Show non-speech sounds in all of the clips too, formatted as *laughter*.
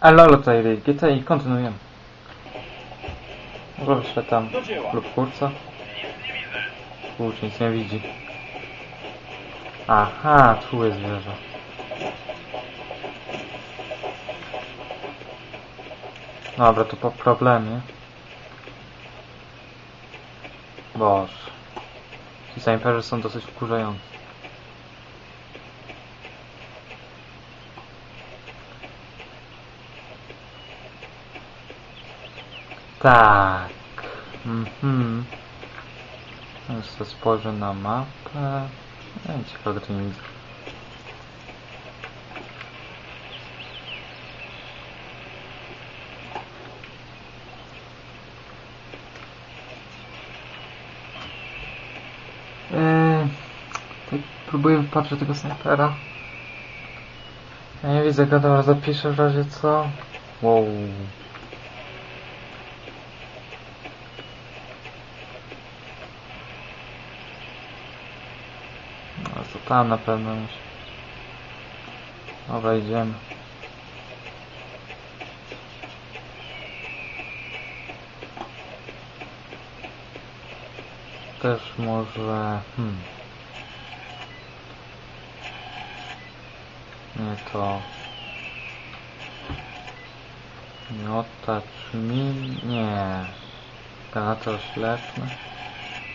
Elo, tutaj GT i kontynuujemy. Może wyślę tam lub kurca. Kurcz nic nie widzi. Aha, tu jest wieża. Dobra, to po problemie. Boż. Ci snajperzy są dosyć wkurzający. Tak. Mhm. Jeszcze spojrzę na mapę. Nie wiem, ciekawe to nie widzę. Eee, próbuję wypatrzeć tego snajpera. Ja nie widzę go, dobra, zapiszę w razie co. Wow. To tam na pewno musi. Dobra, idziemy. Też może... Hmm. Nie to... Miotacz min... Nie. Granaty oślepne.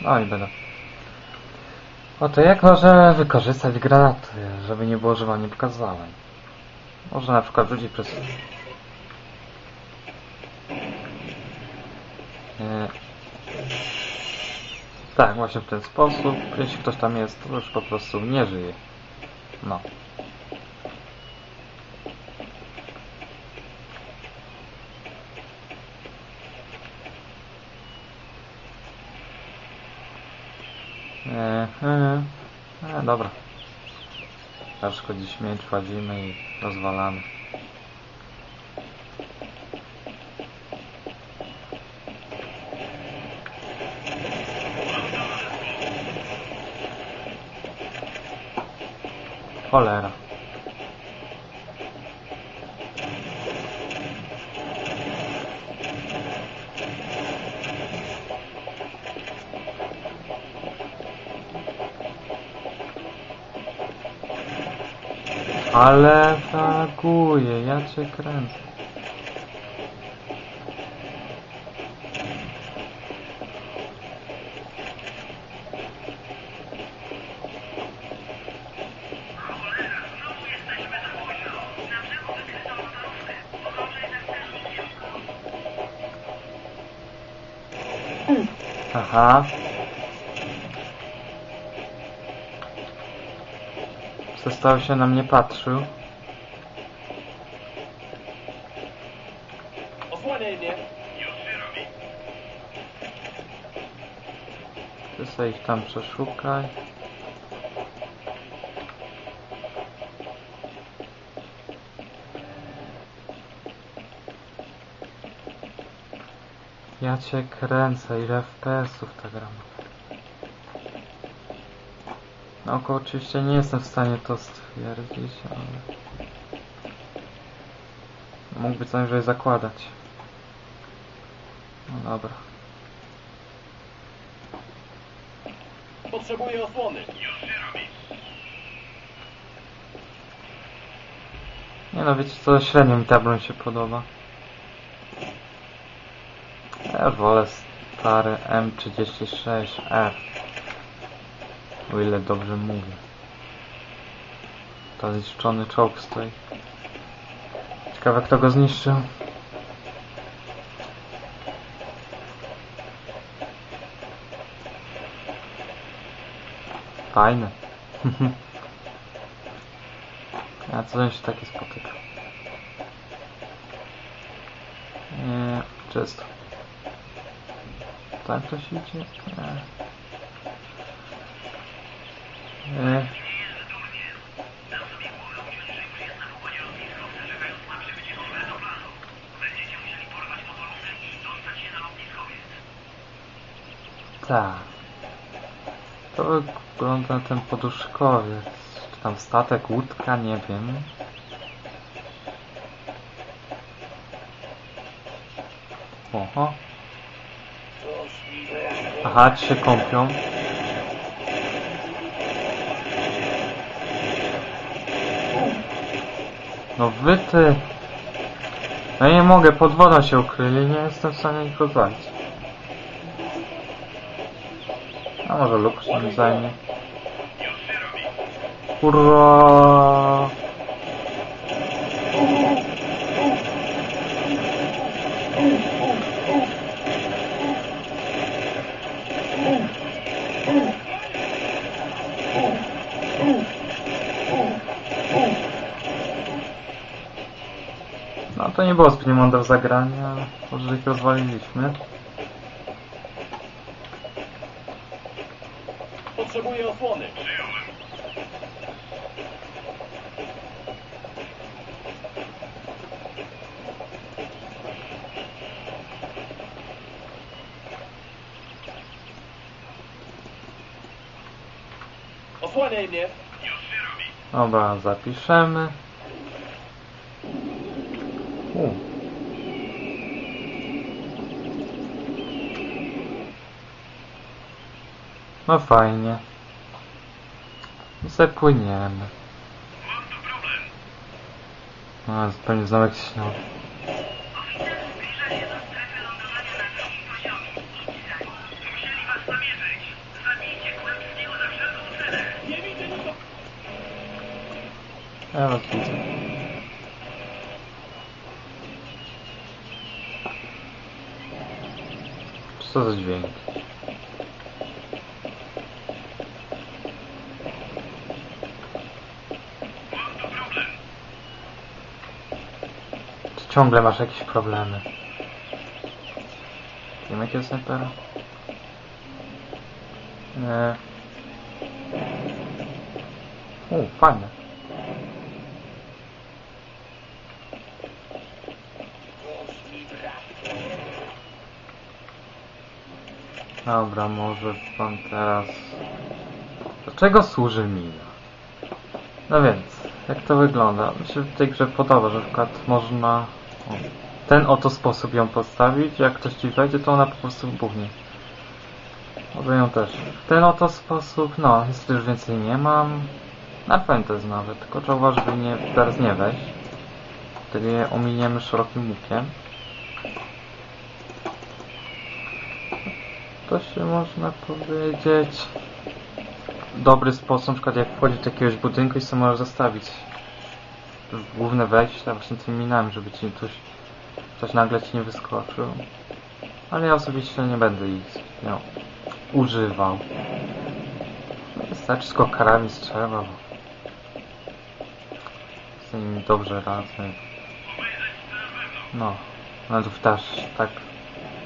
No i będę. Oto jak możemy wykorzystać granaty, żeby nie było, że wam nie pokazałem. Można na przykład rzucić przez... Tak, właśnie w ten sposób. Jeśli ktoś tam jest, to już po prostu nie żyje. No. Eee, e, e, dobra. Teraz szkodzi śmieć, wchodzimy i rozwalamy. Cholera. Ale reaguje, ja cię kręcę. Aha. Przestał się na mnie patrzył. Ty sobie ich tam przeszukaj. Ja cię kręcę, ile FPS-ów ta gra ma. Na oko oczywiście nie jestem w stanie to stwierdzić, ale... Mógłby co najwyżej zakładać. No dobra. Potrzebuję osłony. Nie no, wiecie co, średnio mi ta broń się podoba. Ja wolę stary M36F. O ile dobrze mówię. To zniszczony czołg stoi. Ciekawe kto go zniszczył. Fajne. *laughs* A co się takie spotyka? Nie, czysto. Tak to się idzie? Nie. Tak. To wygląda ten poduszkowiec. Czy tam statek, łódka, nie wiem. Oho. Aha, ci się kąpią. No wy ty. Ja nie mogę, pod wodą się ukryli, nie jestem w stanie ich rozwalić. A może Luke się zajmie. Hurra! To nie było zbyt mądre zagranie, ale może ich rozwaliliśmy. Potrzebuję osłony. Osłaniaj mnie. Dobra, zapiszemy. No fajnie. I sobie płyniemy. No, zupełnie znowu jakiś śniał. Nikogo. Ja was widzę. Co za dźwięk? Ty ciągle masz jakieś problemy. Wiem jakie jest snajpera? Nie. U, fajne. Dobra, może pan teraz... Do czego służy mina? No więc, jak to wygląda? Mi się w tej grze podoba, że na przykład można... Ten oto sposób ją postawić, jak ktoś ci wejdzie, to ona po prostu buchnie. Może ją też. W ten oto sposób, no, niestety już więcej nie mam. Na pewno nawet, tylko trzeba uważać, by nie, teraz nie wejść. Wtedy je ominiemy szerokim łukiem. To się można powiedzieć dobry sposób, na przykład jak wchodzić do jakiegoś budynku i sobie możesz zostawić w główne wejście, właśnie tymi minami, żeby ci ktoś, ktoś nagle ci nie wyskoczył. Ale ja osobiście nie będę ich no, używał. Wystarczy z kokarami strzela, bo z nimi dobrze radzę. No, ale tu też tak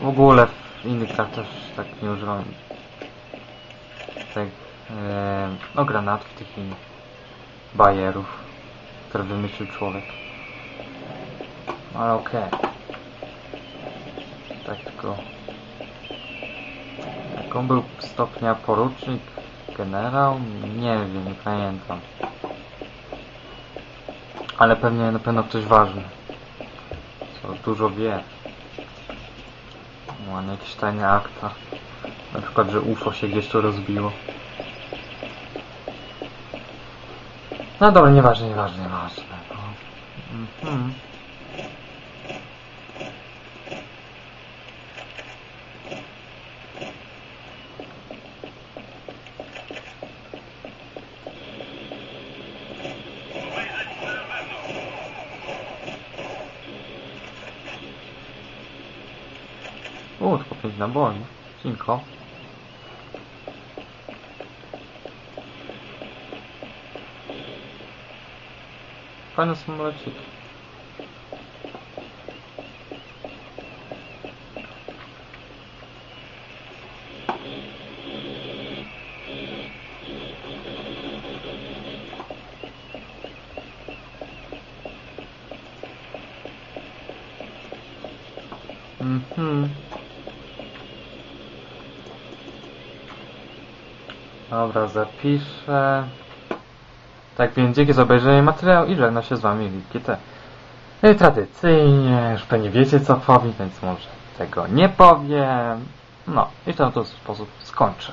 w ogóle w innych grach też tak nie używam tak e, no granatów tych innych bajerów, które wymyślił człowiek. Ale okej. Tak tylko jak on był stopnia porucznik, generał? Nie wiem, nie pamiętam. Ale pewnie na pewno ktoś ważny. Co dużo wie. No, a nie jakieś tajne akta. Na przykład, że UFO się gdzieś tu rozbiło. No dobra, nieważne, nieważne, nieważne. No. Mhm. U, tylko pięć naboi. Cinko. Fajne samolociki. Mhm. Dobra, zapiszę. Tak więc dzięki za obejrzenie materiału i żegnam się z wami GT. No i tradycyjnie, już pewnie wiecie co powiem, więc może tego nie powiem. No i w ten sposób skończę.